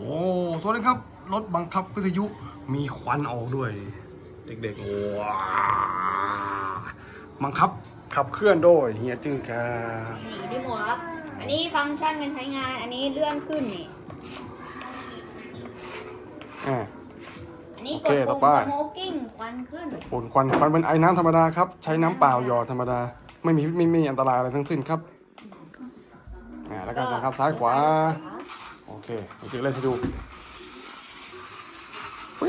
โอ้สวัสดีครับ รถบังคับวิทยุมีควันออกด้วย เด็กๆว้าบังคับขับเคลื่อนโดยเฮียจึงครับนี่รีโมทครับ อันนี้ฟังก์ชันการใช้งาน อันนี้เลื่อนขึ้นนี่ อ่า อันนี้โอกเคดต่ปุ่อมไป สโมกิ้งควันขึ้น ฝุ่นควันควันเป็นไอ้น้ำธรรมดาครับ ใช้น้ำเปล่าหยอดธรรมดา ไม่มีพิษไม่มีอันตรายอะไรทั้งสิ้นครับอ่าแล้วก็สังคับซ้ายขวา โอเคเดี๋ยวจะเล่นให้ดูปี๊ดเ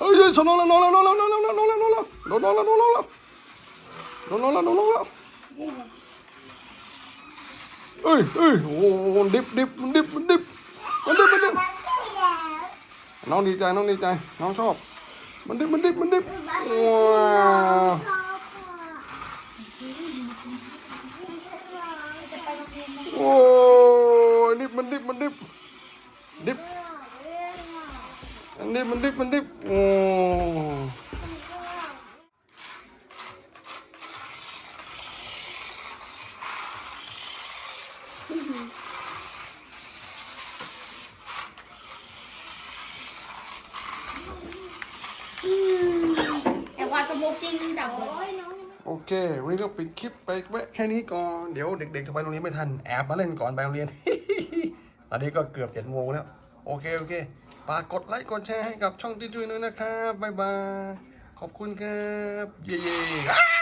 ฮ้ยเฮ้ยชนน้องแล้วน้องแล้วน้องแล้วน้องแล้วน้องแล้วน้องแล้วน้องแล้วน้องแล้วน้องแล้วน้องแล้วน้องแล้วน้องแล้วเอ้ยเอ้ยโอ้โหดิบดิบมันดิบมันดิบมันดิบมันดิบน้องดีใจน้องดีใจน้องชอบ มันดิบมันดิบมันดิบว้าวโอ้ยดิบมันดิบมันดิบ ดิบมันดิบมันดิบมันดิบโอ้แต่ว่าสโมกิ้งจับหัวโอเค วันนี้ก็ปิดคลิปไปแวะแค่นี้ก่อน เดี๋ยวเด็กๆจะไปโรงเรียนไม่ทัน แอบมาเล่นก่อนไปโรงเรียน ตอนนี้ก็เกือบเจ็ดโมงแล้ว โอเค โอเคฝากกดไลค์กดแชร์ให้กับช่องจุ้ยๆด้วยนะครับ บ๊ายบาย ขอบคุณครับ เย้